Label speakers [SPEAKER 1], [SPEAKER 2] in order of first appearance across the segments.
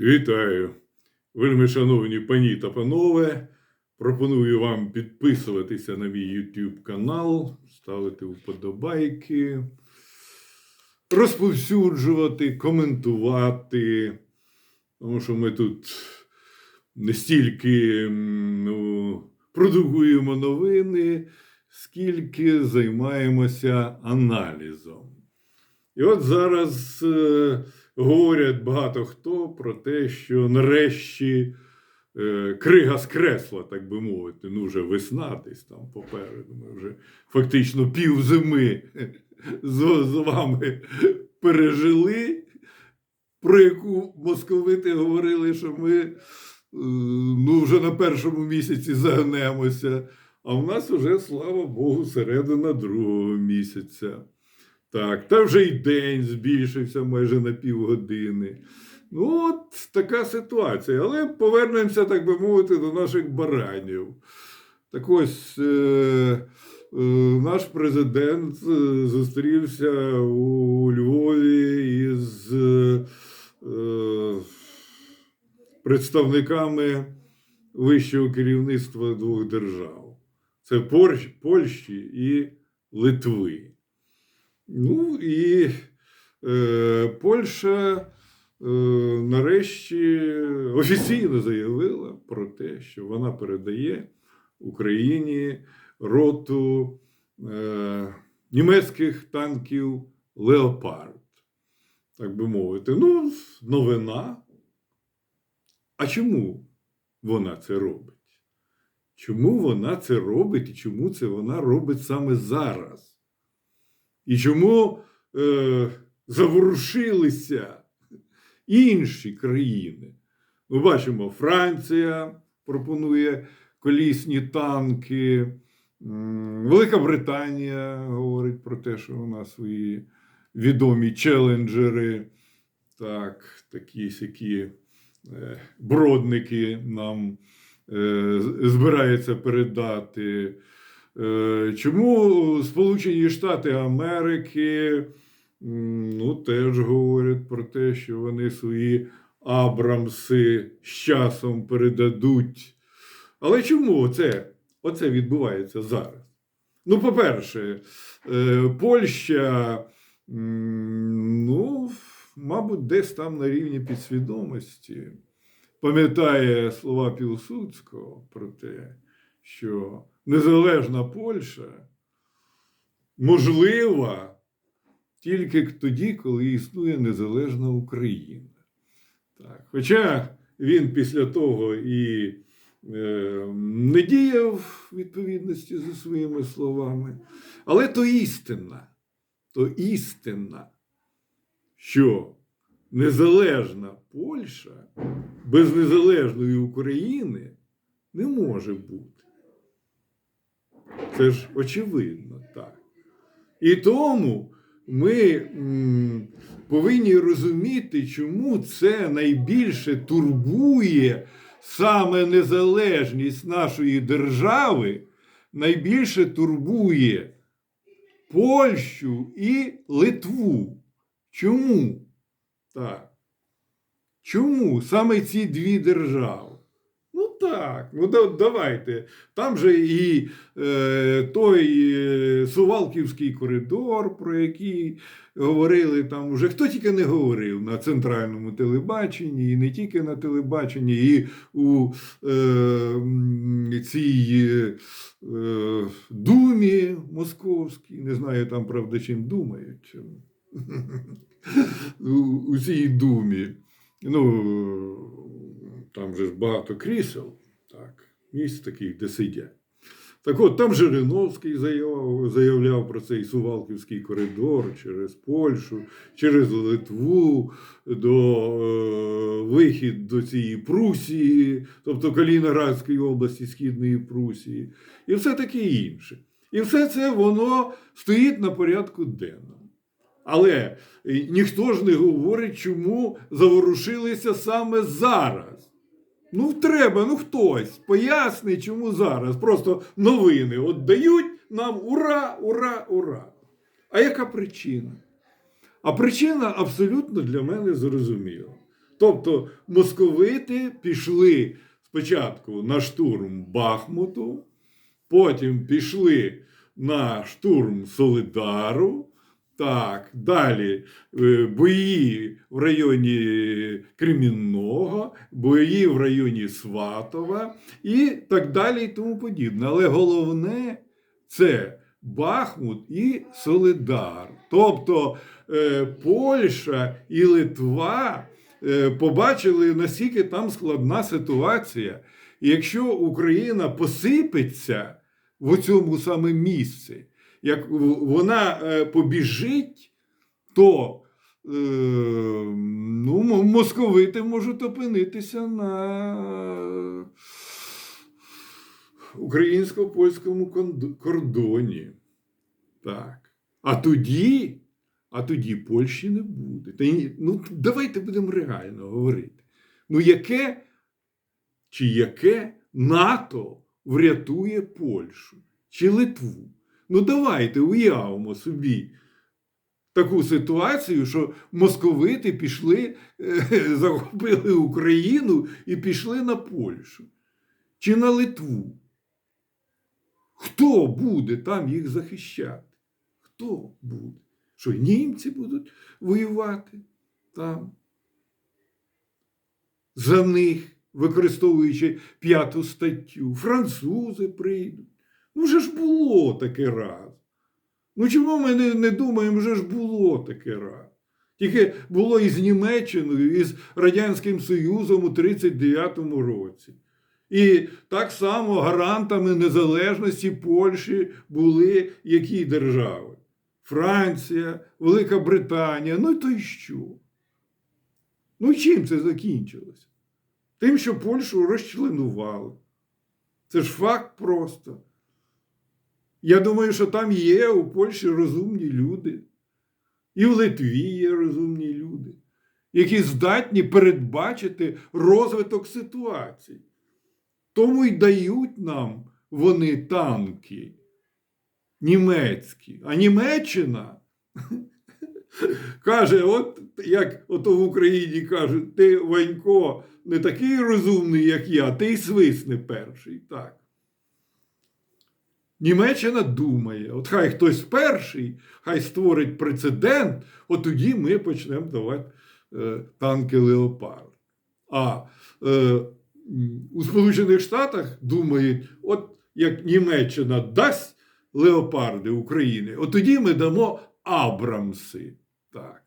[SPEAKER 1] Вітаю, вельми шановні пані та панове. Пропоную вам підписуватися на мій YouTube канал, ставити вподобайки, розповсюджувати, коментувати. Тому що ми тут не стільки ну, продукуємо новини, скільки займаємося аналізом. І от зараз е, говорять багато хто про те, що нарешті е, крига скресла, так би мовити. Ну, вже весна десь там попереду. Ми вже фактично пів зими з, з вами пережили, про яку московити говорили, що ми е, ну, вже на першому місяці загнемося. А в нас вже, слава Богу, середина другого місяця. Так, та вже й день збільшився майже на півгодини. Ну, от така ситуація. Але повернемося, так би мовити, до наших баранів. Так ось е, е, наш президент е, зустрівся у Львові із е, представниками вищого керівництва двох держав. Це Польщі і Литви. Ну і е, Польща е, нарешті офіційно заявила про те, що вона передає Україні роту е, німецьких танків Леопард. Так би мовити. Ну, новина. А чому вона це робить? Чому вона це робить і чому це вона робить саме зараз? І чому е, заворушилися інші країни? Ми бачимо, Франція пропонує колісні танки, Велика Британія говорить про те, що вона свої відомі челенджери, так, такі сякі е, бродники нам е, збирається передати. Е, Чому Сполучені Штати Америки ну, теж говорять про те, що вони свої Абрамси з часом передадуть. Але чому це, оце відбувається зараз? Ну, по-перше, е, Польща, ну, мабуть, десь там на рівні підсвідомості пам'ятає слова Пілсудського про те, що незалежна Польща можлива тільки тоді, коли існує незалежна Україна. Так. Хоча він після того і е, не діяв відповідності зі своїми словами, але то істина, то істина, що незалежна Польща без незалежної України не може бути. Це ж очевидно так. І тому ми м, повинні розуміти, чому це найбільше турбує саме незалежність нашої держави, найбільше турбує Польщу і Литву. Чому? Так. Чому саме ці дві держави? Так, ну да, давайте. Там же і е, той е, Сувалківський коридор, про який говорили там уже хто тільки не говорив на центральному телебаченні, і не тільки на телебаченні, і у е, цій е, думі московській. Не знаю там, правда, чим думають. У цій думі. Ну, там же ж багато крісел, так, місць таких, де сидять. Так от, там Жириновський заявляв, заявляв про цей Сувалківський коридор через Польщу, через Литву, до е, вихід до цієї Прусії, тобто Калінінградської області, Східної Прусії, і все таке інше. І все це воно стоїть на порядку денному. Але е, ніхто ж не говорить, чому заворушилися саме зараз. Ну, треба, ну хтось пояснить, чому зараз. Просто новини от дають нам ура, ура, ура. А яка причина? А причина абсолютно для мене зрозуміла. Тобто московити пішли спочатку на штурм Бахмуту, потім пішли на штурм Солидару. Так, далі е, бої в районі Кремінного, бої в районі Сватова і так далі, і тому подібне. Але головне це Бахмут і Солидар. Тобто е, Польща і Литва е, побачили, наскільки там складна ситуація. І якщо Україна посипеться в цьому саме місці, як вона е, побіжить, то е, ну, московити можуть опинитися на українсько-польському кордоні. Так. А тоді, а тоді Польщі не буде. Та ну, давайте будемо реально говорити. Ну, яке чи яке НАТО врятує Польщу чи Литву? Ну, давайте уявимо собі таку ситуацію, що московити пішли, е, захопили Україну і пішли на Польщу чи на Литву. Хто буде там їх захищати? Хто буде? Що німці будуть воювати там? За них, використовуючи п'яту статтю, французи прийдуть. Ну, вже ж було таке раз. Ну чому ми не, не думаємо, вже ж було таке раз? Тільки було і з Німеччиною, і з Радянським Союзом у 39-му році. І так само гарантами незалежності Польщі були які держави? Франція, Велика Британія. Ну то й що? Ну чим це закінчилося? Тим, що Польщу розчленували. Це ж факт просто. Я думаю, що там є у Польщі розумні люди. І в Литві є розумні люди, які здатні передбачити розвиток ситуації. Тому й дають нам вони танки німецькі. А Німеччина каже, от як ото в Україні кажуть, ти Ванько не такий розумний, як я, ти й свисни перший. Так. Німеччина думає, от хай хтось перший, хай створить прецедент, от тоді ми почнемо давати е, танки Леопард. А е, у Сполучених Штатах думають, от як Німеччина дасть леопарди України, от тоді ми дамо Абрамси. Так.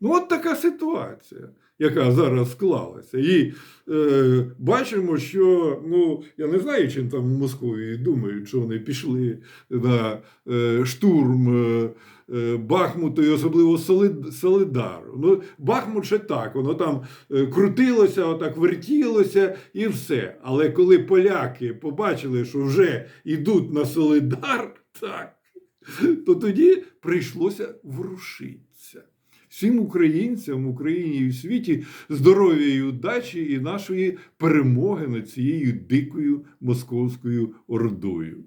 [SPEAKER 1] Ну, от така ситуація, яка зараз склалася. І е, бачимо, що ну, я не знаю, чим там в Москві думають, що вони пішли на е, штурм е, е, Бахмуту і особливо Солид- Солидару. Ну, Бахмут ще так, воно там е, крутилося, отак вертілося і все. Але коли поляки побачили, що вже йдуть на Солидар, так, то тоді прийшлося ворушитися. Всім українцям в Україні і в світі здоров'я і удачі і нашої перемоги над цією дикою московською ордою.